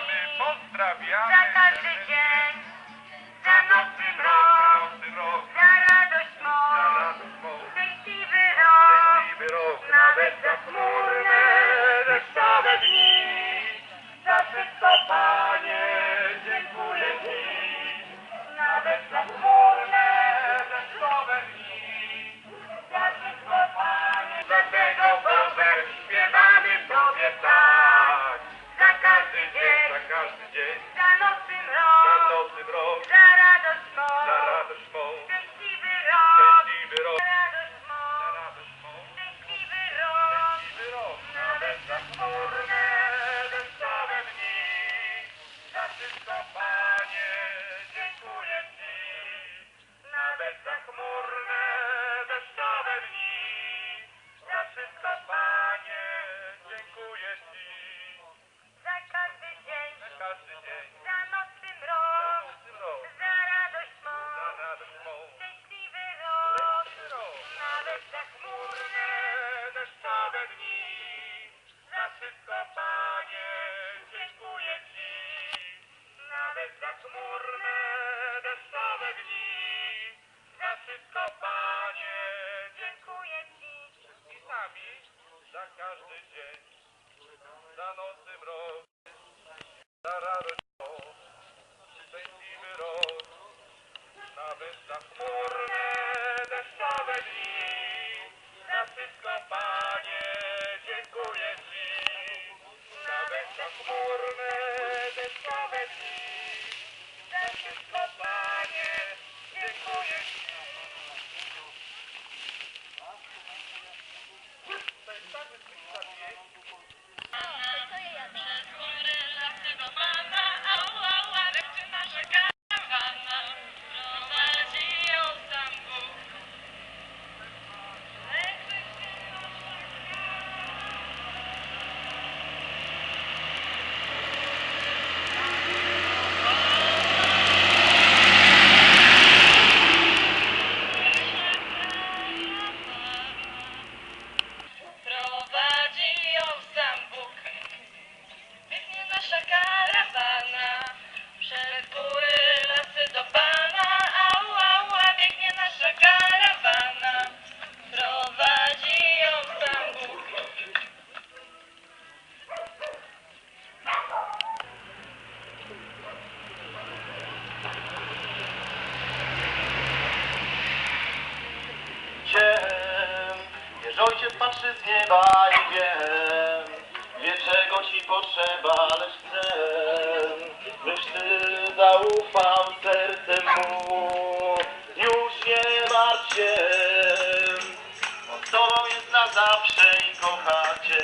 Pozdrawiamy, pozdrawiamy. Za każdy dzień, za Nocny rok, za radość mą, Szczęśliwy rok, nawet za chmurne, deszczowe dni. Każdy dzień, za nocny za rok, nocny rok, za radość mą, za radość mą. szczęśliwy rok, Szczęśliwy rok, za radość mą, za radość mą. szczęśliwy rok. Szczęśliwy rok, nawet za chmurne, deszczowe dni. Za wszystko, Panie, Nawet za chmurne, deszczowe dni. Za wszystko, Panie, dziękuję Ci. i sami za każdy dzień. Za nocny rok, za radość mą. Szczęśliwy rok, nawet za chmurne, deszczowe dni. Za wszystko, Panie, do Pana. Au, au, a biegnie nasza karawana. Prowadzi ją sam Bóg. Wiem, wiesz, ojciec patrzy z nieba i wiem, wie czego ci potrzeba, lecz chcę, byś ty zaufał Już nie martw się, on z tobą jest na zawsze i kocha cię.